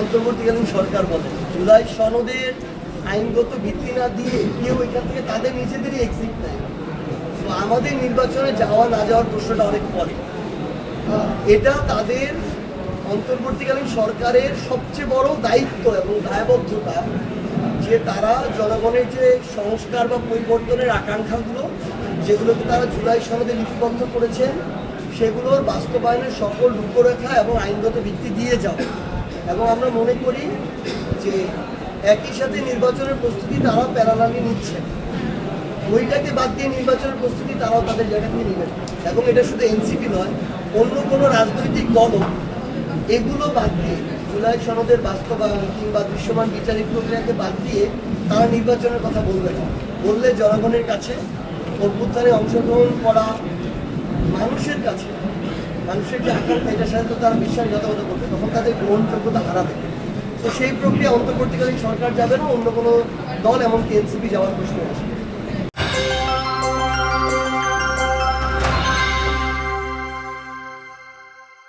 অন্তর্বর্তীকালীন সরকার বলে। জুলাই সনদের আইনগত ভিত্তি না দিয়ে কেউ এখান থেকে তাদের নিজেদেরই এক্সিট নেয়। তো আমাদের নির্বাচনে যাওয়া না যাওয়ার প্রশ্নটা অনেক পরে। এটা তাদের অন্তর্বর্তীকালীন সরকারের সবচেয়ে বড় দায়িত্ব এবং দায়বদ্ধতা, যে তারা জনগণের যে সংস্কার বা পরিবর্তনের আকাঙ্ক্ষাগুলো, যেগুলোকে তারা জুলাই সনদে লিপিবদ্ধ করেছেন, সেগুলোর বাস্তবায়নের সকল রূপরেখা এবং আইনগত ভিত্তি দিয়ে যাও এবং আমরা মনে করি যে একই সাথে নির্বাচনের প্রস্তুতি তারাও প্যারালালি নিচ্ছে। ওইটাকে বাদ দিয়ে নির্বাচনের প্রস্তুতি তারাও তাদের জায়গা থেকে নেবেন এবং এটা শুধু এনসিপি নয়, অন্য কোনো রাজনৈতিক দলও এগুলো বাদ দিয়ে জুলাই সনদের বাস্তবায়ন কিংবা দৃশ্যমান বিচারিক প্রক্রিয়াকে বাদ দিয়ে তারা নির্বাচনের কথা বলবে না। বললে জনগণের কাছে অভ্যুত্থানে অংশগ্রহণ করা মানুষের কাছে মানুষের যে আকাঙ্ক্ষা এটার সাথে তো তারা যথাযথ করবে তখন তাদের গ্রহণযোগ্যতা হারাবে। তো সেই প্রক্রিয়া অন্তর্বর্তীকালীন সরকার যাবে না, অন্য কোনো দল, এমনকি এনসিপি যাওয়ার প্রশ্ন আসবে